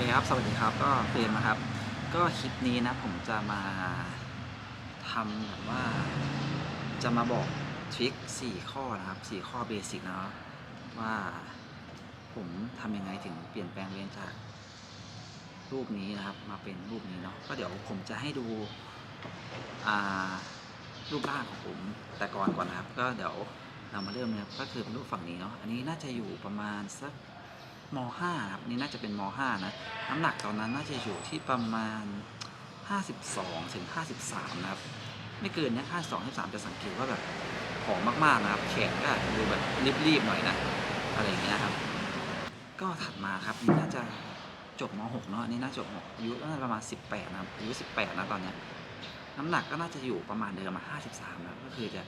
เคครับ สวัสดีครับ ก็เฟรมนะครับ ก็คลิปนี้นะ ผมจะมาทำแบบว่า จะมาบอกทริค4ข้อนะครับ 4 ข้อเบสิกนะว่าผมทำยังไงถึงเปลี่ยนแปลงเลนจากรูปนี้นะครับ มาเป็นรูปนี้เนาะ ก็เดี๋ยวผมจะให้ดูรูปร่างของผมแต่ก่อนก่อนนะครับ ก็เดี๋ยวเรามาเริ่มนะครับ ก็คือเป็นรูปฝั่งนี้เนาะ อันนี้น่าจะอยู่ประมาณสัก ม .5 ครับนี่น่าจะเป็นม .5 นะน้ำหนักตอนนั้นน่าจะอยู่ที่ประมาณ 52ถึง53นะครับไม่เกินเนี่ย52 53จะสังเกตว่าแบบผอมมากๆนะครับแขนก็ดูแบบรีบๆหน่อยนะอะไรอย่างเงี้ยครับ ก็ถัดมาครับนี่น่าจะจบม .6 เนาะนนี่น่าจบ6อายุน่าจะประมาณ 18 นะครับอายุ 18 นะตอนเนี้ยน้ำหนักก็น่าจะอยู่ประมาณเดิมมา53นะก็คือจะ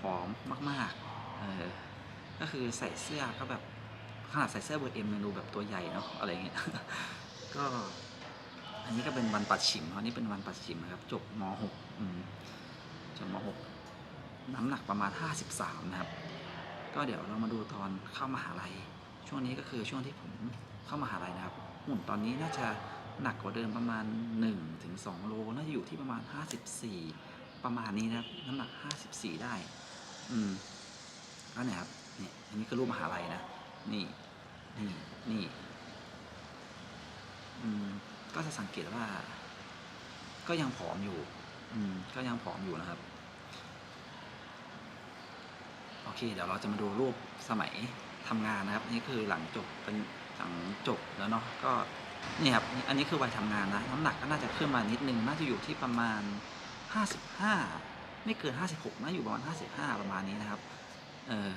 ผอมมากๆเออก็คือใส่เสื้อก็แบบ ขนาดใส่เสื้อเบอร์เอ็มยังดูแบบตัวใหญ่เนาะอะไรเงี้ยก็อันนี้ก็เป็นวันปัดฉิมอันนี้เป็นวันปัดฉิมนะครับ จบม .6 จบม .6 น้ำหนักประมาณ 53 นะครับ ก็เดี๋ยวเรามาดูตอนเข้ามหาลัย ช่วงนี้ก็คือช่วงที่ผมเข้ามหาลัยนะครับหุ่นตอนนี้น่าจะหนักกว่าเดิมประมาณ1ถึง2โล น่าจะอยู่ที่ประมาณ 54 ประมาณนี้นะครับ น้ำหนัก 54 ได้ อืมก็เนี่ยครับเนี่ยอันนี้คือรูปมหาลัยนะ นี่ นี่ นี่ อืม ก็จะสังเกตว่า ก็ยังผอมอยู่ อืม ก็ยังผอมอยู่นะครับ โอเค เดี๋ยวเราจะมาดูรูปสมัยทำงานนะครับ นี่คือหลังจบเป็นหลังจบแล้วเนาะ ก็นี่ครับ อันนี้คือวัยทำงานนะ น้ำหนักก็น่าจะขึ้นมานิดนึง น่าจะอยู่ที่ประมาณ55ไม่เกิน56น่าอยู่ประมาณ55ประมาณนี้นะครับ เออ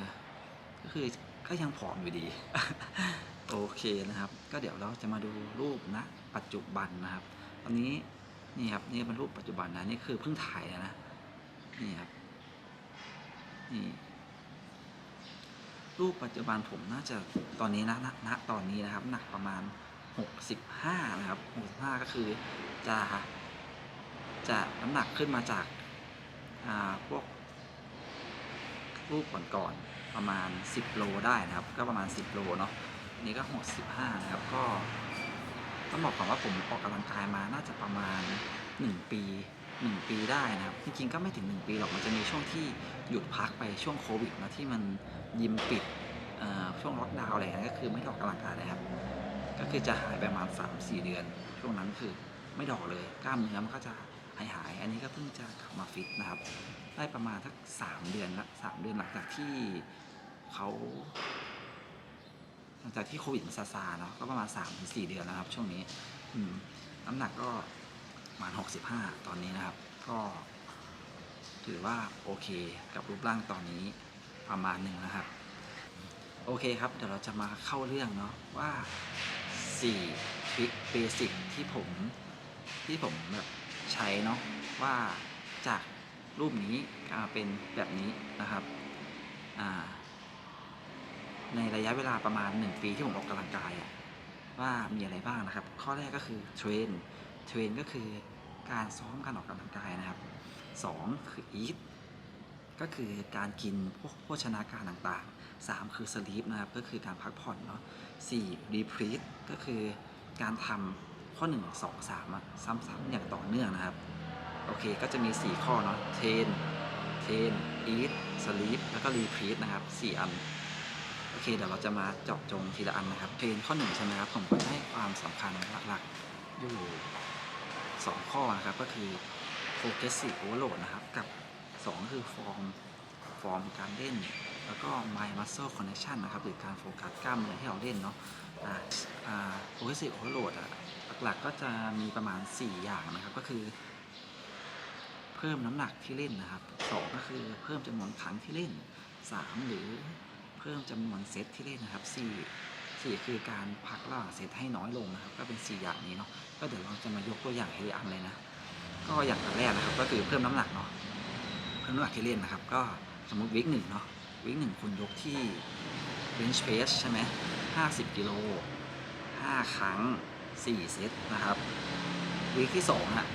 ก็คือ ก็ยังผอมอยู่ดี โอเคนะครับ ก็เดี๋ยวเราจะมาดูรูปนะปัจจุบันนะครับตอนนี้นี่ครับนี่เป็นรูปปัจจุบันนะนี่คือเพิ่งถ่ายนะ นี่ครับนี่รูปปัจจุบันผมน่าจะตอนนี้นะณณตอนนี้นะครับ หนักประมาณ65นะครับ65ก็คือจะจะน้ำหนักขึ้นมาจากอาพวกรูปก่อนๆ ประมาณ 10 โลได้นะครับ ก็ประมาณ 10 โลเนาะนนี้ก็65นะครับ ก็ต้องบอกก่อนว่าผมออกกำลังกายมาน่าจะประมาณ 1 ปี 1 ปีได้นะครับ จริงๆก็ไม่ถึง 1 ปีหรอก มันจะมีช่วงที่หยุดพักไปช่วงโควิดนะที่มันยิมปิดช่วงล็อกดาวน์อะไรอย่างเงี้ยก็คือไม่ได้ออกกำลังกายเลยครับ ก็คือจะหายไปประมาณ 3-4 เดือน ช่วงนั้นคือไม่ดอกเลย กล้ามเนื้อมันก็จะ หายหายอันนี้ก็เพิ่งจะกลับมาฟิตนะครับ ได้ประมาณสักสามเดือนละสามเดือนหลังจากที่เขาหลังจากที่โควิดมันซาซาเนาะก็ประมาณสามถึงสี่เดือนนะครับ ช่วงนี้ อืมน้ำหนักก็ประมาณหกสิบห้าตอนนี้นะครับ ก็ ถือว่าโอเคกับรูปร่างตอนนี้ประมาณหนึ่งนะครับ โอเคครับ เดี๋ยวเราจะมาเข้าเรื่องเนาะว่าสี่ทริคเบสิกที่ผมที่ผมแบบ ใช้เนาะว่าจากรูปนี้กลายเป็นแบบนี้นะครับในระยะเวลาประมาณ 1 ปีที่ผมออกกำลังกายอะว่ามีอะไรบ้างนะครับ ข้อแรกก็คือเทรนเทรนก็คือการซ้อมการออกกำลังกายนะครับ 2 คือ eat ก็คือการกินพวกโภชนาการต่างๆ 3 คือ sleep นะครับ ก็คือการพักผ่อนเนาะ4 repeat ก็คือการทำ ข้อ 1 2 3อะซ้ำๆอย่างต่อเนื่องนะครับ โอเคก็จะมี 4 ข้อเนาะเทนเทนอีทสลีปแล้วก็รีพีทนะครับ 4 อัน โอเคเดี๋ยวเราจะมาเจาะจงทีละอันนะครับเทนข้อ 1 ใช่ไหมครับ ผมก็จะให้ความสำคัญหลักๆอยู่ 2 ข้อนะครับ ก็คือ progressive overload นะครับ กับ 2 คือ form ฟอร์มการเล่น แล้วก็ mind muscle connection นะครับ หรือการโฟกัสกล้ามเนื้อที่เราเล่นเนาะอ่าอ่า progressive overload อะ หลักๆก็จะมีประมาณ 4 อย่างนะครับ ก็คือ เพิ่มน้ำหนักที่เล่นนะครับสองก็คือเพิ่มจำนวนครั้งที่เล่นสามหรือเพิ่มจำนวนเซตที่เล่นนะครับสี่สี่คือการพักระหว่างเซตให้น้อยลงนะครับ ก็เป็นสี่อย่างนี้เนาะก็เดี๋ยวเราจะมายกตัวอย่างให้อันเลยนะก็อย่างอันแรกนะครับ ก็คือเพิ่มน้ำหนักเนาะเพิ่มน้ำหนักที่เล่นนะครับ ก็สมมติวิกหนึ่งเนาะวิกหนึ่งคุณยกที่ bench press ใช่ไหมห้าสิบกิโลห้าครั้ง สี่เซตนะครับวิกที่สองอะ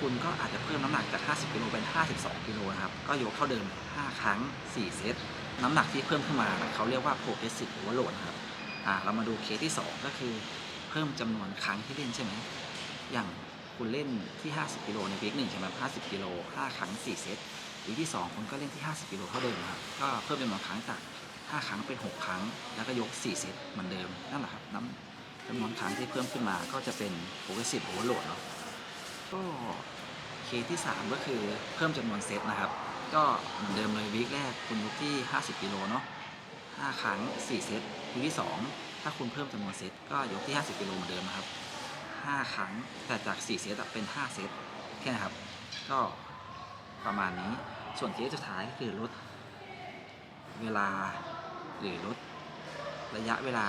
คุณก็อาจจะเพิ่มน้ำหนักจาก 50 กิโลเป็น 52 กิโลนะครับ ก็ยกเท่าเดิม 5 ครั้ง 4 เซต น้ำหนักที่เพิ่มขึ้นมา เขาเรียกว่า progressive overload ครับ อ่า เรามาดูเคสที่ 2 ก็คือเพเพิ่มจำนวนครั้งที่เล่นใช่ไหม อย่างคุณเล่นที่ 50 กิโลในวีคหนึ่งใช่ไหม50 กิโล 5 ครั้ง 4 เซตวีคที่ 2 คุณก็เล่นที่ 50 กิโลเท่าเดิมครับ ก็เพิ่มจำนวนครั้งจาก 5 ครั้งเป็น 6 ครั้ง แล้วก็ยก 4 เซตเหมือนเดิม นั่นแหละครับน้ำ จำนวนครั้งที่เพิ่มขึ้นมาก็จะเป็น progressive overload เนาะก็เคสที่ 3 ก็คือเพิ่มจำนวนเซตนะครับ ก็เหมือนเดิมเลยวีคแรกคุณยกที่ 50กิโลเนาะ5ครั้ง 4 เซตวีคที่ 2 ถ้าคุณเพิ่มจำนวนเซตก็ยกที่ 50กิโลเหมือนเดิมนะครับ 5 ครั้งแต่จาก 4 เซตอะเป็น 5 เซตแค่นะครับ ก็ประมาณนี้ส่วนเคสสุดท้ายก็คือลดเวลาหรือลดระยะเวลา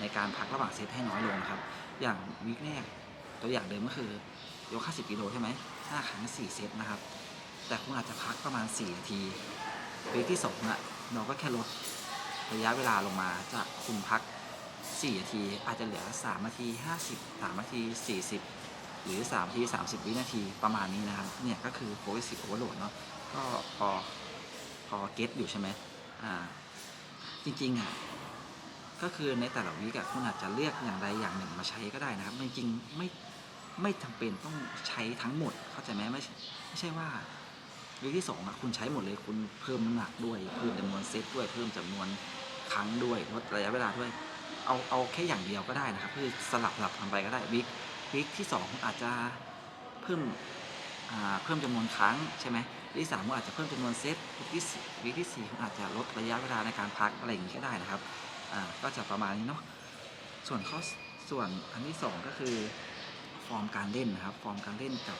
ในการพักระหว่างเซตให้น้อยลงนะครับ อย่างวีคแรกตัวอย่างเดิมก็คือยก50กิโลใช่ไหม5ครั้ง4เซตนะครับ แต่คุณอาจจะพักประมาณ 4 นาทีวีคที่2อะเราก็แค่ลดระยะเวลาลงมาจากคุณพัก 4 นาที อาจจะเหลือ 3 นาที 50 3 นาที 40 หรือ 3 นาที 30 วินาทีประมาณนี้นะครับ เนี่ยก็คือ progressive overload เนาะก็พอพอเก็ตอยู่ใช่ไหมอ่าจริงๆอะ ก็คือในแต่ละวีกอะคุณอาจจะเลือกอย่างใดอย่างหนึ่งมาใช้ก็ได้นะครับจริงๆไม่ไม่จำเป็นต้องใช้ทั้งหมด เข้าใจไหมไม่ไม่ใช่ว่าวีคที่สองอะคุณใช้หมดเลยคุณเพิ่มน้ำหนักด้วยเพิ่มจำนวนเซตด้วยเพิ่มจำนวนครั้งด้วยลดระยะเวลาด้วย เอาเอาแค่อย่างเดียวก็ได้นะครับคือสลับสลับทำไปก็ได้วีควีคที่สองอาจจะเพิ่มเพิ่มจำนวนครั้งใช่ไหมวีคที่สามอาจจะเพิ่มจำนวนเซตวีคที่สี่วีคที่สี่อาจจะลดระยะเวลาในการพักอะไรอย่างนี้ก็ได้นะครับ อ่าก็จะประมาณนี้เนาะส่วนข้อส่วนอันที่สองก็คือฟอร์มการเล่นนะครับฟอร์มการเล่นกับ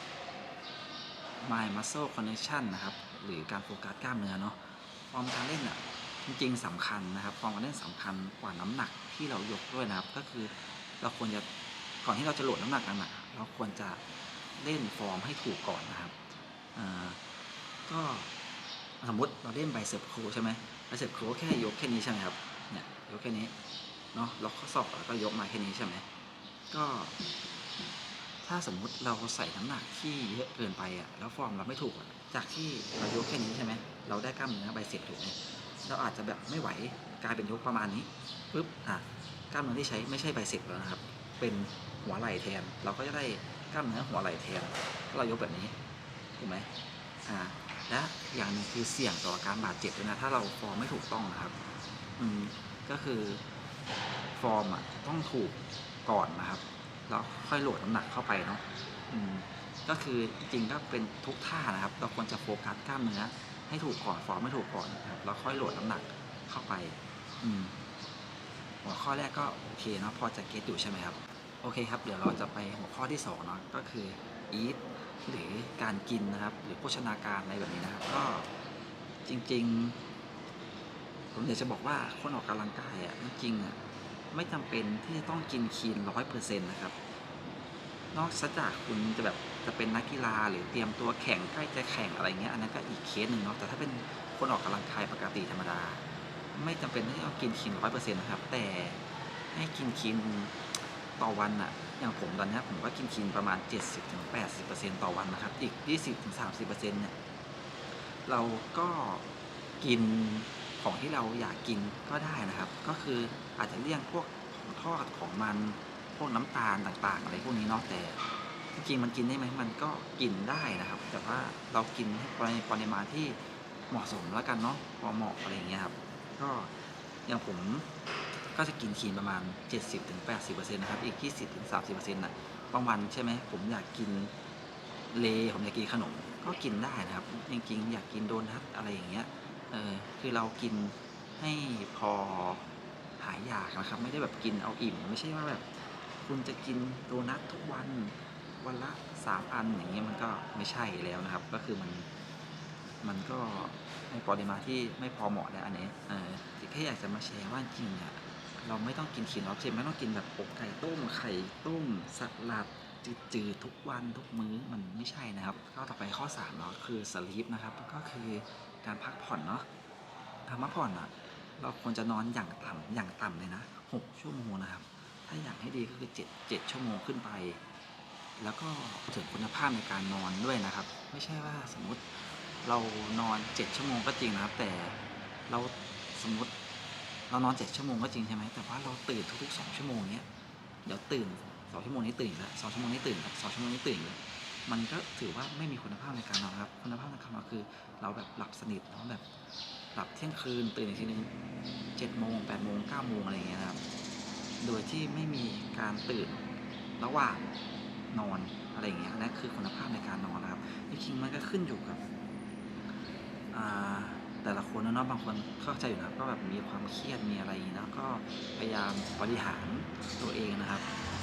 mind muscle connection นะครับหรือการโฟกัสกล้ามเนื้อเนาะฟอร์มการเล่นอะจริงๆสำคัญนะครับฟอร์มการเล่นสำคัญกว่าน้ำหนักที่เรายกด้วยนะครับ ก็คือเราควรจะก่อนที่เราจะโหลดน้ำหนักหนักเราควรจะเล่นฟอร์มให้ถูกก่อนนะครับก็สมมติเราเล่นไบเซปโคใช่ไหมไบเซปโคแค่ยกแค่นี้ใช่ไหมครับเนี่ย กแค่นี้เนาะล็อกข้อศอกแล้วก็ยกมาแค่นี้ใช่ไหมก็ ถ้าสมมุติเราใส่น้ำหนักที่เยอะเกินไปอะแล้วฟอร์มเราไม่ถูกจากที่เรายกแค่นี้ใช่ไหมเราได้กล้ามเนื้อไบเซปถูกไหมเราอาจจะแบบไม่ไหวกลายเป็นยกประมาณนี้ปุ๊บอะกล้ามเนื้อที่ใช้ไม่ใช่ไบเซปแล้วนะครับ เป็นหัวไหล่แทน เราก็จะได้กล้ามเนื้อหัวไหล่แทนถ้าเรายกแบบนี้ถูกไหมอ่าและอย่างหนึงคือเสี่ยงต่อการบาดเจ็บด้วยนะถ้าเราฟอร์มไม่ถูกต้องนะครับ อืม ก็คือฟอร์มอะต้องถูกก่อนนะครับ แล้วค่อยโหลดน้ำหนักเข้าไปเนาะก็คือจริงๆก็เป็นทุกท่านะครับ เราควรจะโฟกัสกล้ามเนื้อให้ถูกก่อนฟอร์มไม่ถูกก่อนนะครับแล้วค่อยโหลดน้ำหนักเข้าไป อืมหัวข้อแรกก็โอเคเนาะพอจะเก็ตอยู่ใช่ไหมครับโอเคครับ เดี๋ยวเราจะไปหัวข้อที่สองเนาะก็คือ eat หรือการกินนะครับ หรือโภชนาการอะไรแบบนี้นะครับ ก็จริง ๆ ผมอยากจะบอกว่าคนออกกำลังกายอะจริงอะไม่จำเป็นที่จะต้องกินคีนร้อยเปอร์เซ็นต์นะครับ นอกจากคุณจะแบบจะเป็นนักกีฬาหรือเตรียมตัวแข่งใกล้จะแข่งอะไรเงี้ยอันนั้นก็อีกเคสหนึ่งเนาะแต่ถ้าเป็นคนออกกำลังกายปกติธรรมดา ไม่จำเป็นที่ต้องกินคีนร้อยเปอร์เซ็นต์นะครับ แต่ให้กินคีนต่อวันอะอย่างผมตอนนี้ผมก็กินคีนประมาณ 70-80%ต่อวันนะครับ อีก 20-30%เนี่ยเราก็กิน ของที่เราอยากกินก็ได้นะครับ ก็คืออาจจะเลี่ยงพวกของทอดของมันพวกน้ำตาลต่างๆ อะไรพวกนี้เนาะแต่จริงมันกินได้ไหมมันก็กินได้นะครับ แต่ว่าเรากินให้ปริมาณที่เหมาะสมแล้วกันเนาะพอเหมาะอะไรอย่างเงี้ยครับ ก็อย่างผมก็จะกินคีนประมาณ 70-80%นะครับ อีก 20-30%น่ะบางวันใช่ไหมผมอยากกินเล ผมอยากกินขนม ก็กินได้นะครับ จริงๆ อยากกินโดนัทอะไรอย่างเงี้ย เออคือเรากินให้พอหายอยากนะครับ ไม่ได้แบบกินเอาอิ่ม ไม่ใช่ว่าแบบ คุณจะกินโดนัททุกวันวันละสามอันอย่างเงี้ยมันก็ไม่ใช่แล้วนะครับ ก็คือมันมันก็ในปริมาณที่ไม่พอเหมาะแล้วอันนี้เออแค่อยากจะมาแชร์ว่าจริงๆอะเราไม่ต้องกินคีนออร์เซ็นไม่ต้องกินแบบอกไก่ต้มไข่ต้มสลัดจืดๆทุกวันทุกมื้อมันไม่ใช่นะครับก็ต่อไปข้อ3เนาะคือสลีปนะครับก็คือ การพักผ่อนเนาะการพักผ่อนอะ เราควรจะนอนอย่างต่ำอย่างต่ำเลยนะ6ชั่วโมงนะครับ ถ้าอยากให้ดีก็คือ7 7ชั่วโมงขึ้นไป แล้วก็ถึงคุณภาพในการนอนด้วยนะครับ ไม่ใช่ว่าสมมุติเรานอน7ชั่วโมงก็จริงนะครับ แต่เราสมมติเรานอน7ชั่วโมงก็จริงใช่ไหมแต่ว่าเราตื่นทุกๆ2ชั่วโมงเนี้ยเดี๋ยวตื่นสองชั่วโมงนี้ตื่นแล้วสองชั่วโมงนี้ตื่นแล้วสองชั่วโมงนี้ตื่นแล้ว มันก็ถือว่าไม่มีคุณภาพในการนอนครับ คุณภาพในการนอนคือ เราแบบหลับสนิทเนาะแบบหลับเที่ยงคืนตื่นอีกทีนึงเจ็ดโมงแปดโมงเก้าโมงอะไรอย่างเงี้ยครับ โดยที่ไม่มีการตื่นระหว่างนอนอะไรอย่างเงี้ยนั่นคือคุณภาพในการนอนนะครับจริงๆมันก็ขึ้นอยู่กับแต่ละคนนะเนาะบางคนเข้าใจอยู่นะก็แบบมีความเครียดมีอะไรอย่างงี้เนะก็พยายามบริหารตัวเองนะครับ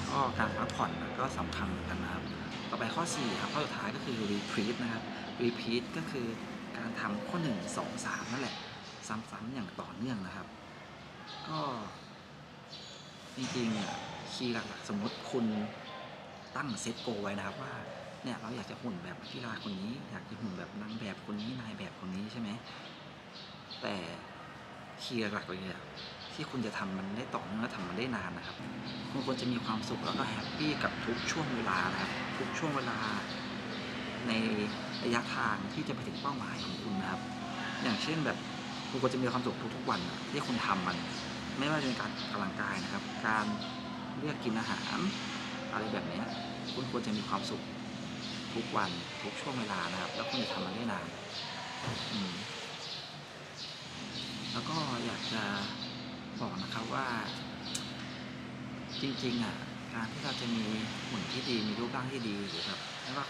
ก็การพักผ่อนก็สำคัญเหมือนกันนะครับ ต่อไปข้อ4ครับข้อสุดท้ายก็คือ repeat นะครับ repeat ก็คือการทำข้อ 1 2 3 นั่นแหละ ซ้ำๆอย่างต่อเนื่องนะครับ ก็จริงๆอะคีย์หลักๆสมมติคุณตั้งเซตโกไว้นะครับว่าเนี่ยเราอยากจะหุ่นแบบกีฬาคนนี้ อยากจะหุ่นแบบนางแบบคนนี้นายแบบคนนี้ใช่ไหมแต่คีย์หลักเลยอะ ที่คุณจะทำมันได้ต่อเนื่องและทำมันได้นานนะครับ คุณควรจะมีความสุขแล้วก็แฮปปี้กับทุกช่วงเวลานะครับ ทุกช่วงเวลา ในระยะทางที่จะไปถึงเป้าหมายของคุณนะครับ อย่างเช่นแบบคุณควรจะมีความสุขทุกๆวันที่คุณทำมัน ไม่ว่าจะเป็นการออกกำลังกายนะครับ การเลือกกินอาหาร อะไรแบบนี้คุณควรจะมีความสุขทุกวันทุกช่วงเวลานะครับ แล้วคุณจะทำมันได้นานแล้วก็อยากจะ บอกนะครับว่า จริงๆอะการที่เราจะมีหุ่นที่ดีมีรูปร่างที่ดีหรือแบบไม่ว่า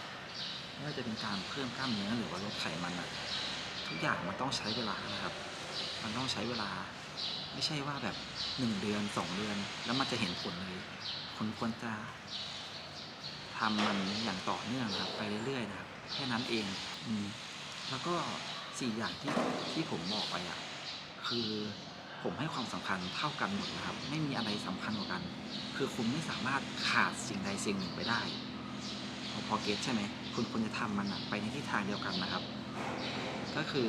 ไม่ว่าจะเป็นการเพิ่มกล้ามเนื้อหรือว่าลดไขมันอะทุกอย่างมันต้องใช้เวลานะครับ มันต้องใช้เวลา ไม่ใช่ว่าแบบหนึ่งเดือนสองเดือน แล้วมันจะเห็นผลเลยคุณควรจะทำมันอย่างต่อเนื่องนะครับ ไปเรื่อยๆนะครับแค่นั้นเองอืมแล้วก็สี่อย่างที่ที่ผมบอกไปอะคือ ผมให้ความสำคัญเท่ากันหมดนะครับ ไม่มีอะไรสำคัญกว่ากัน คือคุณไม่สามารถขาดสิ่งใดสิ่งหนึ่งไปได้พอพอเก็ตใช่ไหมคุณควรจะทำมันอะไปในทิศทางเดียวกันนะครับ ก็คือ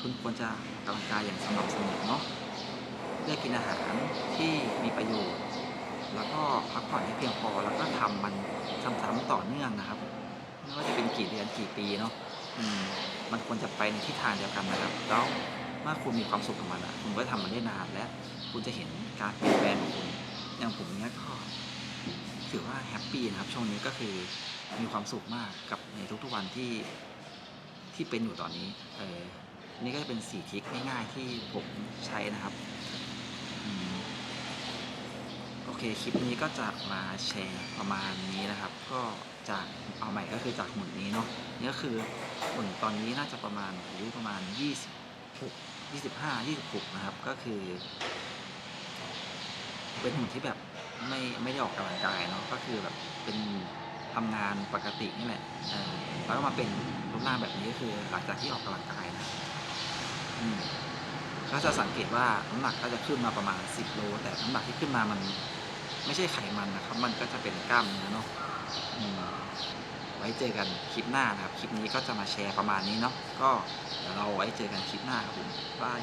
คุณควรจะออกกำลังกายอย่างสม่ำเสมอเนาะเลือกกินอาหารที่มีประโยชน์ แล้วก็พักผ่อนให้เพียงพอแล้วก็ทำมันซ้ำๆต่อเนื่องนะครับไม่ว่าจะเป็นกี่เดือนกี่ปีเนาะมมันควรจะไปในทิศทางเดียวกันนะครับแล้ว เมื่อคุณมีความสุขกับมันอะคุณก็ทำมันได้นานและคุณจะเห็นการเปลี่ยนแปลงของคุณอย่างผมเนี้ยก็ถือว่าแฮปปี้นะครับช่วงนี้ก็คือมีความสุขมากกับในทุกๆวันที่ที่เป็นอยู่ตอนนี้เออนี่ก็จะเป็นสี่ทริคง่ายๆที่ผมใช้นะครับโอเคคลิปนี้ก็จะมาแชร์ประมาณนี้นะครับ ก็จากเอาใหม่ก็คือจากหมุนนี้เนาะนี่ก็คือหมุนตอนนี้น่าจะประมาณอายุประมาณ 26 25 26 นะครับ ก็คือ เป็นหุ่นที่แบบไม่ไม่ได้ออกกำลังกายเนาะก็คือแบบเป็นทำงานปกตินี่แหละแล้วก็มาเป็นรูปร่างแบบนี้ก็คือ หลังจากที่ออกกำลังกายนะก็จะสังเกตว่าน้ำหนักก็จะขึ้นมาประมาณ 10 โล แต่น้ำหนักที่ขึ้นมามันไม่ใช่ไขมันนะครับ มันก็จะเป็นกล้ามเนื้อเนาะ ไว้เจอกันคลิปหน้านะครับ คลิปนี้ก็จะมาแชร์ประมาณนี้เนาะก็เดี๋ยวเราไว้เจอกันคลิปหน้าครับผมบาย